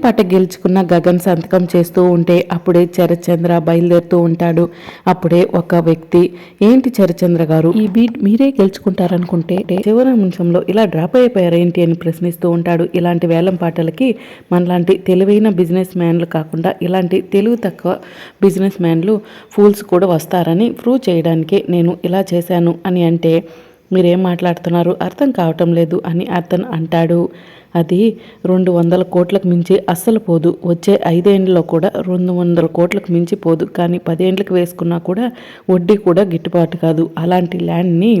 పాట గెలుచుకున్న గగన్ సంతకం చేస్తూ ఉంటే అప్పుడే చరచంద్ర బయలుదేరుతూ ఉంటాడు. అప్పుడే ఒక వ్యక్తి ఏంటి చరచంద్ర గారు ఈ బీట్ మీరే గెలుచుకుంటారనుకుంటే చివరి నిమిషంలో ఇలా డ్రాప్ అయిపోయారు ఏంటి? అని ప్రశ్నిస్తూ ఉంటాడు. ఇలాంటి వేలం పాటలకి మనలాంటి తెలివైన బిజినెస్ మ్యాన్లు కాకుండా ఇలాంటి తెలివి తక్కువ బిజినెస్ మ్యాన్లు ఫూల్స్ కూడా వస్తారని ప్రూవ్ చేయడానికే నేను ఇలా చేశాను అని అంటే మీరేం మాట్లాడుతున్నారు? అర్థం కావటం లేదు అని అర్థం అంటాడు. అది రెండు వందల కోట్లకు మించి అస్సలు పోదు. వచ్చే ఐదేండ్లలో కూడా రెండు వందల కోట్లకు మించి పోదు. కానీ పదేండ్లకు వేసుకున్నా కూడా వడ్డీ కూడా గిట్టుబాటు కాదు. అలాంటి ల్యాండ్ని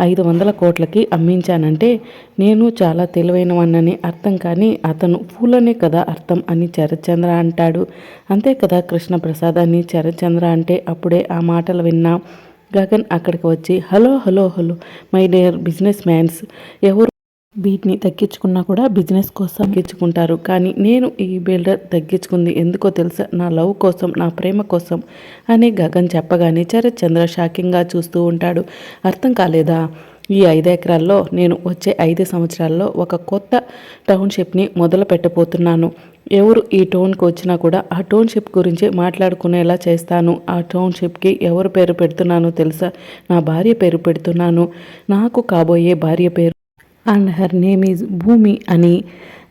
ఐదు వందల కోట్లకి అమ్మించానంటే నేను చాలా తెలివైనవాన్నని అర్థం కానీ అతను పూలనే కదా అర్థం అని చరచంద్ర అంటాడు. అంతే కదా కృష్ణప్రసాద్ అని చరచంద్ర అంటే అప్పుడే ఆ మాటలు విన్నా గగన్ అక్కడికి వచ్చి hello hello hello my dear business mans ఎవరు వీటిని తగ్గించుకున్నా కూడా బిజినెస్ కోసం తగ్గించుకుంటారు. కానీ నేను ఈ బిల్డర్ తగ్గించుకుంది ఎందుకో తెలుసా? నా లవ్ కోసం నా ప్రేమ కోసం అని గగన్ చెప్పగానే చరత్ చంద్ర షాకింగ్గా చూస్తూ ఉంటాడు. అర్థం కాలేదా? ఈ ఐదు ఎకరాల్లో నేను వచ్చే ఐదు సంవత్సరాల్లో ఒక కొత్త టౌన్షిప్ని మొదలు పెట్టబోతున్నాను ఎవరు ఈ టోన్కి వచ్చినా కూడా ఆ టోన్షిప్ గురించి మాట్లాడుకునేలా చేస్తాను. ఆ టోన్షిప్కి ఎవరు పేరు పెడుతున్నానో తెలుసా? నా భార్య పేరు పెడుతున్నాను. నాకు కాబోయే భార్య పేరు అండ్ హర్ నేమ్ ఈజ్ భూమి అని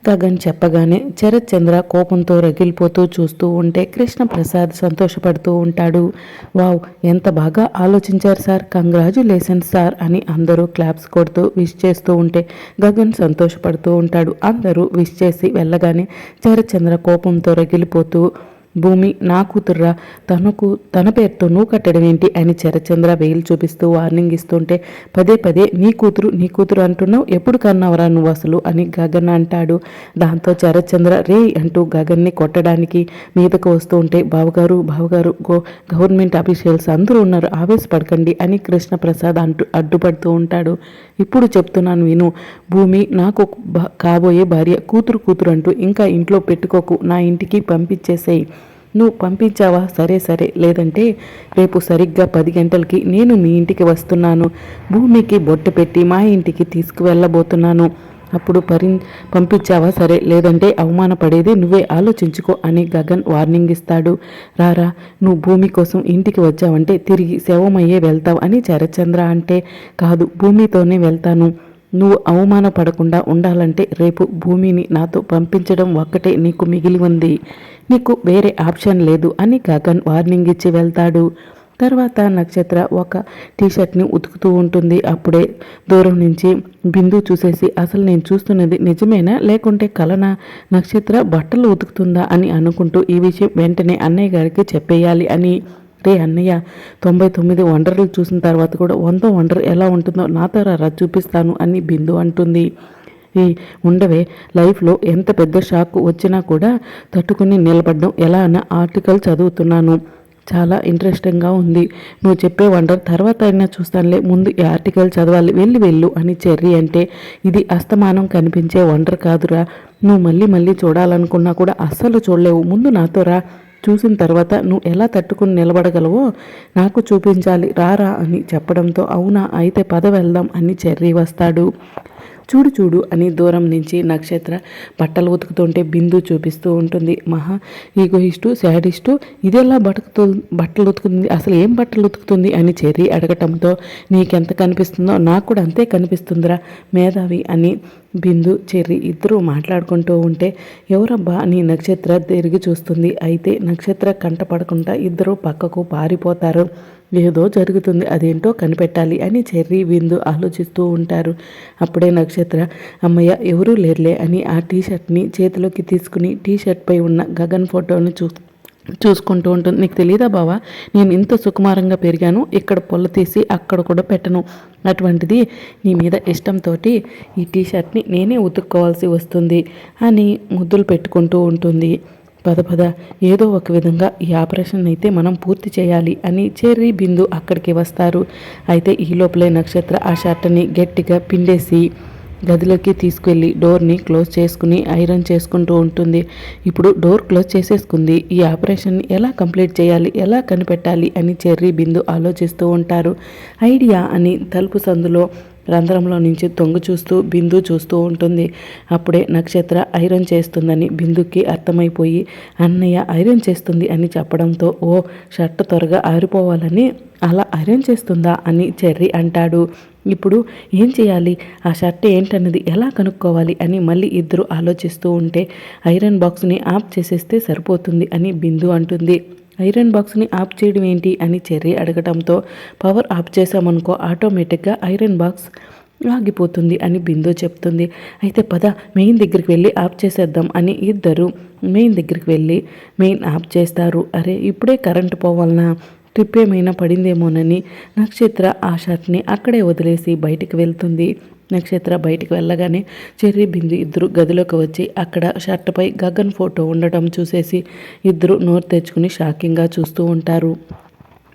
గగన్ చెప్పగానే శరత్ చంద్ర కోపంతో రగిలిపోతూ చూస్తూ ఉంటే కృష్ణప్రసాద్ సంతోషపడుతూ ఉంటాడు. వావ్ ఎంత బాగా ఆలోచించారు సార్. కంగ్రాచులేషన్ సార్ అని అందరూ క్లాప్స్ కొడుతూ విష్ చేస్తూ ఉంటే గగన్ సంతోషపడుతూ ఉంటాడు. అందరూ విష్ చేసి వెళ్ళగానే శరత్ చంద్ర కోపంతో రగిలిపోతూ భూమి నా కూతుర్రా తనకు తన పేరుతో నువ్వు కట్టడం ఏంటి అని చరచంద్ర వేలు చూపిస్తూ వార్నింగ్ ఇస్తుంటే పదే పదే నీ కూతురు నీ కూతురు అంటున్నావు ఎప్పుడు కన్నావరా నువ్వు అసలు అని గగన్ అంటాడు. దాంతో చరచంద్ర రే అంటూ గగన్ని కొట్టడానికి మీదకు వస్తూ ఉంటే బావగారు బావగారు గో గవర్నమెంట్ అఫీషియల్స్ అందరూ ఉన్నారు ఆవేశపడకండి అని కృష్ణప్రసాద్ అంటూ అడ్డుపడుతూ ఉంటాడు. ఇప్పుడు చెప్తున్నాను విను భూమి నాకు కాబోయే భార్య కూతురు కూతురు అంటూ ఇంకా ఇంట్లో పెట్టుకోకు నా ఇంటికి పంపించేసేయి. నువ్వు పంపించావా? సరే సరే. లేదంటే రేపు సరిగ్గా పది గంటలకి నేను మీ ఇంటికి వస్తున్నాను. భూమికి బొట్టు పెట్టి మా ఇంటికి తీసుకువెళ్ళబోతున్నాను. అప్పుడు పరి పంపించావా? సరే. లేదంటే అవమానపడేది నువ్వే ఆలోచించుకో అని గగన్ వార్నింగ్ ఇస్తాడు రారా నువ్వు భూమి కోసం ఇంటికి వచ్చావంటే తిరిగి శవమయ్యే వెళ్తావు అని చరచంద్ర అంటే కాదు భూమితోనే వెళ్తాను. నువ్వు అవమానపడకుండా ఉండాలంటే రేపు భూమిని నాతో పంపించడం ఒక్కటే నీకు మిగిలి ఉంది. నీకు వేరే ఆప్షన్ లేదు అని గగన్ వార్నింగ్ ఇచ్చి వెళ్తాడు. తర్వాత నక్షత్ర ఒక టీషర్ట్ని ఉతుకుతూ ఉంటుంది. అప్పుడే దూరం నుంచి బిందు చూసేసి అసలు నేను చూస్తున్నది నిజమేనా? లేకుంటే కలన? నక్షత్ర బట్టలు ఉతుకుతుందా? అని అనుకుంటూ ఈ విషయం వెంటనే అన్నయ్య గారికి చెప్పేయాలి అని అంటే అన్నయ్య తొంభై తొమ్మిది వండర్లు చూసిన తర్వాత కూడా వంద వండర్ ఎలా ఉంటుందో నాతో రా చూపిస్తాను అని బిందు అంటుంది. ఈ ఉండవే లైఫ్లో ఎంత పెద్ద షాక్ వచ్చినా కూడా తట్టుకుని నిలబడడం ఎలా అన్న ఆర్టికల్ చదువుతున్నాను. చాలా ఇంట్రెస్టింగ్గా ఉంది. నువ్వు చెప్పే వండర్ తర్వాత అయినా చూస్తానులే ముందు ఈ ఆర్టికల్ చదవాలి వెళ్ళి వెళ్ళు అని చెర్రీ అంటే ఇది అస్తమానం కనిపించే వండర్ కాదురా. నువ్వు మళ్ళీ మళ్ళీ చూడాలనుకున్నా కూడా అస్సలు చూడలేవు. ముందు నాతో రా. చూసిన తర్వాత నువ్వు ఎలా తట్టుకుని నిలబడగలవో నాకు చూపించాలి రారా అని చెప్పడంతో అవునా అయితే పద వెళ్దాం అని చెర్రీ వస్తాడు. చూడు చూడు అని దూరం నుంచి నక్షత్ర బట్టలు ఉతుకుతుంటే బిందు చూపిస్తూ ఉంటుంది. మహా ఈగోయిస్టు శాడిస్టు ఇదెలా బతుకుతు బట్టలు ఉతుకుతుంది? అసలు ఏం బట్టలు ఉతుకుతుంది అని చెరి అడగటంతో నీకెంత కనిపిస్తుందో నాకు కూడా అంతే కనిపిస్తుందిరా మేధావి అని బిందు చెర్రి ఇద్దరూ మాట్లాడుకుంటూ ఉంటే ఎవరబ్బా అని నక్షత్ర తిరిగి చూస్తుంది. అయితే నక్షత్ర కంటపడకుండా ఇద్దరు పక్కకు పారిపోతారు. ఏదో జరుగుతుంది అదేంటో కనిపెట్టాలి అని చెర్రీ విందు ఆలోచిస్తూ ఉంటారు. అప్పుడే నక్షత్ర అమ్మయ్య ఎవరూ లేర్లే అని ఆ టీ షర్ట్ని చేతిలోకి తీసుకుని టీషర్ట్పై ఉన్న గగన్ ఫోటోని చూ చూసుకుంటూ ఉంటుంది. నీకు తెలియదా బావా నేను ఇంత సుకుమారంగా పెరిగాను ఇక్కడ పొల్ల తీసి అక్కడ కూడా పెట్టను. అటువంటిది నీ మీద ఇష్టంతో ఈ టీ షర్ట్ని నేనే ఉతుక్కోవాల్సి వస్తుంది అని ముద్దులు పెట్టుకుంటూ ఉంటుంది. పద పద ఏదో ఒక విధంగా ఈ ఆపరేషన్ అయితే మనం పూర్తి చేయాలి అని చెర్రీ బిందు అక్కడికి వస్తారు. అయితే ఈ లోపలే నక్షత్ర ఆ షర్ట్ని గట్టిగా పిండేసి గదిలోకి తీసుకెళ్ళి డోర్ని క్లోజ్ చేసుకుని ఐరన్ చేసుకుంటూ ఉంటుంది. ఇప్పుడు డోర్ క్లోజ్ చేసేసుకుంది. ఈ ఆపరేషన్ ఎలా కంప్లీట్ చేయాలి? ఎలా కనిపెట్టాలి? అని చెర్రీ బిందు ఆలోచిస్తూ ఉంటారు. ఐడియా అని తలుపు సందులో రంధ్రంలో నుంచి తొంగు చూస్తూ బిందు చూస్తూ ఉంటుంది. అప్పుడే నక్షత్ర ఐరన్ చేస్తుందని బిందుకి అర్థమైపోయి అన్నయ్య ఐరన్ చేస్తుంది అని చెప్పడంతో ఓ షర్ట్ త్వరగా ఆరిపోవాలని అలా ఐరన్ చేస్తుందా అని చెర్రీ అంటాడు. ఇప్పుడు ఏం చేయాలి? ఆ షర్ట్ ఏంటన్నది ఎలా కనుక్కోవాలి అని మళ్ళీ ఇద్దరు ఆలోచిస్తూ ఉంటే ఐరన్ బాక్స్ని ఆఫ్ చేసేస్తే సరిపోతుంది అని బిందు అంటుంది. ఐరన్ బాక్స్ని ఆఫ్ చేయడం ఏంటి అని చెర్రీ అడగడంతో పవర్ ఆఫ్ చేశామనుకో ఆటోమేటిక్గా ఐరన్ బాక్స్ ఆగిపోతుంది అని బిందు చెప్తుంది. అయితే పద మెయిన్ దగ్గరికి వెళ్ళి ఆఫ్ చేసేద్దాం అని ఇద్దరు మెయిన్ దగ్గరికి వెళ్ళి మెయిన్ ఆఫ్ చేస్తారు. అరే ఇప్పుడే కరెంటు పోవాలనా? ట్రిప్ ఏమైనా పడిందేమోనని నక్షత్ర ఆ షర్ట్ని అక్కడే వదిలేసి బయటికి వెళ్తుంది. నక్షత్ర బయటికి వెళ్ళగానే చెర్రీ బిందు ఇద్దరు గదిలోకి వచ్చి అక్కడ షర్ట్పై గగన్ ఫోటో ఉండటం చూసేసి ఇద్దరు నోరు తెచ్చుకుని షాకింగ్గా చూస్తూ ఉంటారు.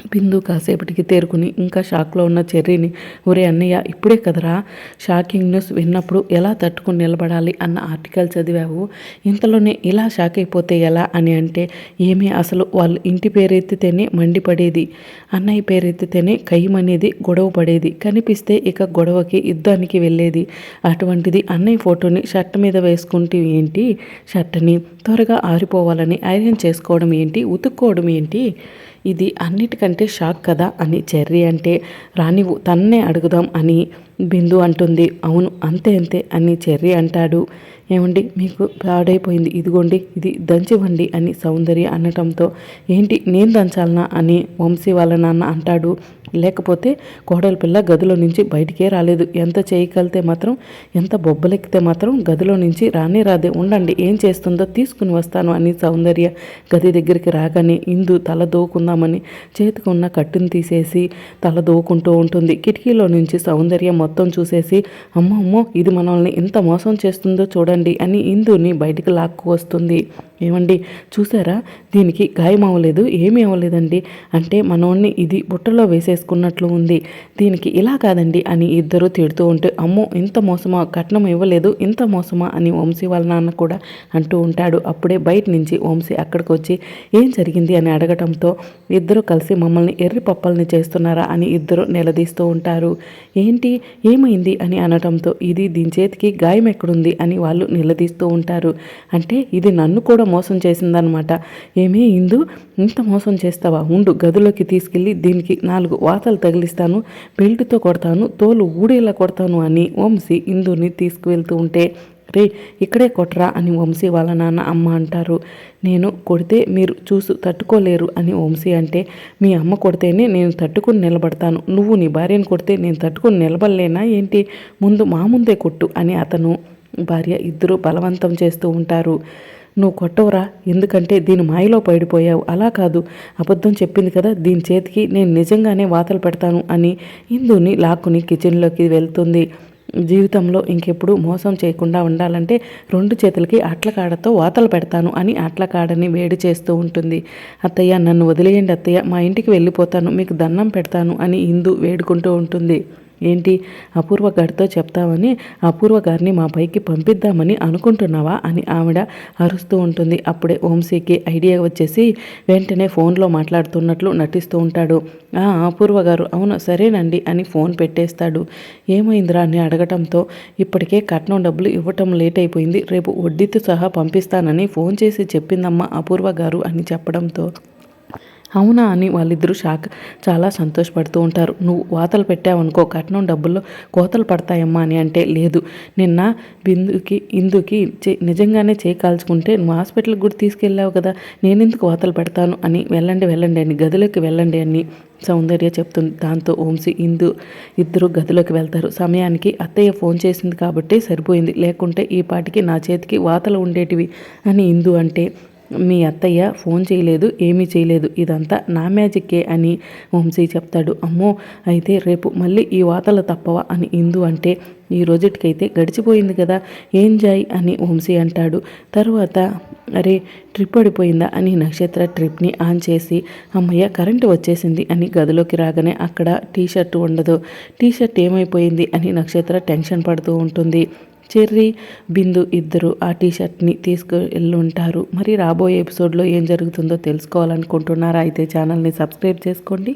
బిందు కాసేపటికి తేరుకుని ఇంకా షాక్లో ఉన్న చెర్రీని ఒరే అన్నయ్య ఇప్పుడే కదరా? షాకింగ్ న్యూస్ విన్నప్పుడు ఎలా తట్టుకుని నిలబడాలి అన్న ఆర్టికల్ చదివావు? ఇంతలోనే ఇలా షాక్ అయిపోతే ఎలా? అని అంటే ఏమీ అసలు వాళ్ళు ఇంటి పేరెత్తితేనే మండిపడేది. అన్నయ్య పేరెత్తితేనే కయ్యమనేది గొడవ పడేది. కనిపిస్తే ఇక గొడవకి యుద్ధానికి వెళ్ళేది. అటువంటిది అన్నయ్య ఫోటోని షర్ట్ మీద వేసుకుంటే ఏంటి? షర్ట్ని త్వరగా ఆరిపోవాలని ఐరన్ చేసుకోవడం ఏంటి? ఉతుక్కోవడం ఏంటి? ఇది అన్నిటికంటే షాక్ కదా అని చెర్రీ అంటే రానివు తన్నే అడుగుదాం అని బిందు అంటుంది. అవును అంతే అంతే అని చెర్రీ అంటాడు. ఏమండి మీకు పాడైపోయింది. ఇదిగోండి ఇది దంచివ్వండి అని సౌందర్య అనటంతో ఏంటి నేను దంచాలనా అని వంశీ వాళ్ళ నాన్న అంటాడు. లేకపోతే కోడలి పిల్ల గదిలో నుంచి బయటికే రాలేదు. ఎంత చేయగలితే మాత్రం ఎంత బొబ్బలెక్కితే మాత్రం గదిలో నుంచి రానే రాదే. ఉండండి ఏం చేస్తుందో తీసుకుని వస్తాను అని సౌందర్య గది దగ్గరికి రాగానే ఇందు తల దోకుందామని చేతికి ఉన్న కట్టును తీసేసి తల దోకుంటూ ఉంటుంది. కిటికీలో నుంచి సౌందర్య మొత్తం చూసేసి అమ్మో అమ్మో ఇది మనల్ని ఎంత మోసం చేస్తుందో చూడండి అని ఇందుని బయటికి లాక్కు వస్తుంది. ఏమండి చూసారా? దీనికి గాయం అవ్వలేదు ఏమీ అవ్వలేదండి. అంటే మనోడిని ఇది బుట్టలో వేసేసి చేసుకున్నట్లు ఉంది. దీనికి ఇలా కాదండి అని ఇద్దరు తిడుతూ ఉంటే అమ్మో ఇంత మోసమా? కట్నం ఇవ్వలేదు ఇంత మోసమా? అని వంశీ వాళ్ళ నాన్న కూడా అంటూ ఉంటాడు. అప్పుడే బయట నుంచి వంశీ అక్కడికి వచ్చి ఏం జరిగింది? అని అడగటంతో ఇద్దరు కలిసి మమ్మల్ని ఎర్రి పప్పల్ని చేస్తున్నారా? అని ఇద్దరు నిలదీస్తూ ఉంటారు. ఏంటి? ఏమైంది? అని అనటంతో ఇది దీని చేతికి గాయం ఎక్కడుంది? అని వాళ్ళు నిలదీస్తూ ఉంటారు. అంటే ఇది నన్ను కూడా మోసం చేసిందనమాట ఏమీ ఇందు? ఇంత మోసం చేస్తావా? ఉండు గదిలోకి తీసుకెళ్ళి దీనికి నాలుగు వాతలు తగిలిస్తాను బెల్ట్తో కొడతాను తోలు ఊడేలా కొడతాను అని వంశీ ఇందుని తీసుకువెళ్తూ ఉంటే రే ఇక్కడే కొట్టరా అని వంశీ వాళ్ళ నాన్న అమ్మ అంటారు. నేను కొడితే మీరు చూసు తట్టుకోలేరు అని వంశీ అంటే మీ అమ్మ కొడితేనే నేను తట్టుకుని నిలబడతాను. నువ్వు నీ భార్యను కొడితే నేను తట్టుకుని నిలబడలేనా ఏంటి? ముందు మా ముందే కొట్టు అని అతను భార్య ఇద్దరు బలవంతం చేస్తూ ఉంటారు. నువ్వు కొట్టవురా ఎందుకంటే దీని మాయలో పడిపోయావు. అలా కాదు అబద్ధం చెప్పింది కదా దీని చేతికి నేను నిజంగానే వాతలు పెడతాను అని ఇందుని లాక్కుని కిచెన్లోకి వెళ్తుంది. జీవితంలో ఇంకెప్పుడు మోసం చేయకుండా ఉండాలంటే రెండు చేతులకి అట్లకాడతో వాతలు పెడతాను అని అట్లకాడని వేడి చేస్తూ ఉంటుంది. అత్తయ్య నన్ను వదిలేయండి అత్తయ్య మా ఇంటికి వెళ్ళిపోతాను మీకు దండం పెడతాను అని ఇందు వేడుకుంటూ ఉంటుంది. ఏంటి? అపూర్వ గారితో చెప్తామని అపూర్వ గారిని మా పైకి పంపిద్దామని అనుకుంటున్నావా అని ఆవిడ అరుస్తూ ఉంటుంది. అప్పుడే ఓంశీకి ఐడియా వచ్చేసి వెంటనే ఫోన్లో మాట్లాడుతున్నట్లు నటిస్తూ ఉంటాడు. ఆ అపూర్వ గారు అవును సరేనండి అని ఫోన్ పెట్టేస్తాడు. ఏమైందిరా అని అడగటంతో ఇప్పటికే కట్నం డబ్బులు ఇవ్వటం లేట్ అయిపోయింది. రేపు వడ్డీతో సహా పంపిస్తానని ఫోన్ చేసి చెప్పిందమ్మా అపూర్వ గారు అని చెప్పడంతో. అవునా అని వాళ్ళిద్దరూ షాక్ చాలా సంతోషపడుతూ ఉంటారు. నువ్వు వాతలు పెట్టావనుకో కట్నం డబ్బుల్లో కోతలు పడతాయమ్మా అని అంటే లేదు. నిన్న బిందుకి ఇందుకి చే నిజంగానే చేయి కాల్చుకుంటే నువ్వు హాస్పిటల్కి కూడా తీసుకెళ్ళావు కదా నేనెందుకు వాతలు పెడతాను అని వెళ్ళండి వెళ్ళండి అని గదిలోకి వెళ్ళండి అని సౌందర్య చెప్తుంది. దాంతో ఓంసి ఇందు ఇద్దరు గదిలోకి వెళ్తారు. సమయానికి అత్తయ్య ఫోన్ చేసింది కాబట్టి సరిపోయింది. లేకుంటే ఈ పాటికి నా చేతికి వాతలు ఉండేటివి అని ఇందు అంటే మీ అత్తయ్య ఫోన్ చేయలేదు ఏమీ చేయలేదు. ఇదంతా నా మ్యాజిక్కే అని వంశీ చెప్తాడు. అమ్మో అయితే రేపు మళ్ళీ ఈ వాతలు తప్పవా అని ఇందు అంటే ఈ రోజుటికైతే గడిచిపోయింది కదా ఏం జాయ్ అని వంశీ అంటాడు. తర్వాత అరే ట్రిప్ పడిపోయిందా అని నక్షత్ర ట్రిప్ని ఆన్ చేసి అమ్మయ్య కరెంటు వచ్చేసింది అని గదిలోకి రాగానే అక్కడ టీ షర్ట్ ఉండదు. టీ షర్ట్ ఏమైపోయింది అని నక్షత్ర టెన్షన్ పడుతూ ఉంటుంది. చెర్రీ బిందు ఇద్దరు ఆ టీషర్ట్ని తీసుకు ఉంటారు మరి రాబోయే ఎపిసోడ్లో ఏం జరుగుతుందో తెలుసుకోవాలనుకుంటున్నారా? అయితే ఛానల్ని సబ్స్క్రైబ్ చేసుకోండి.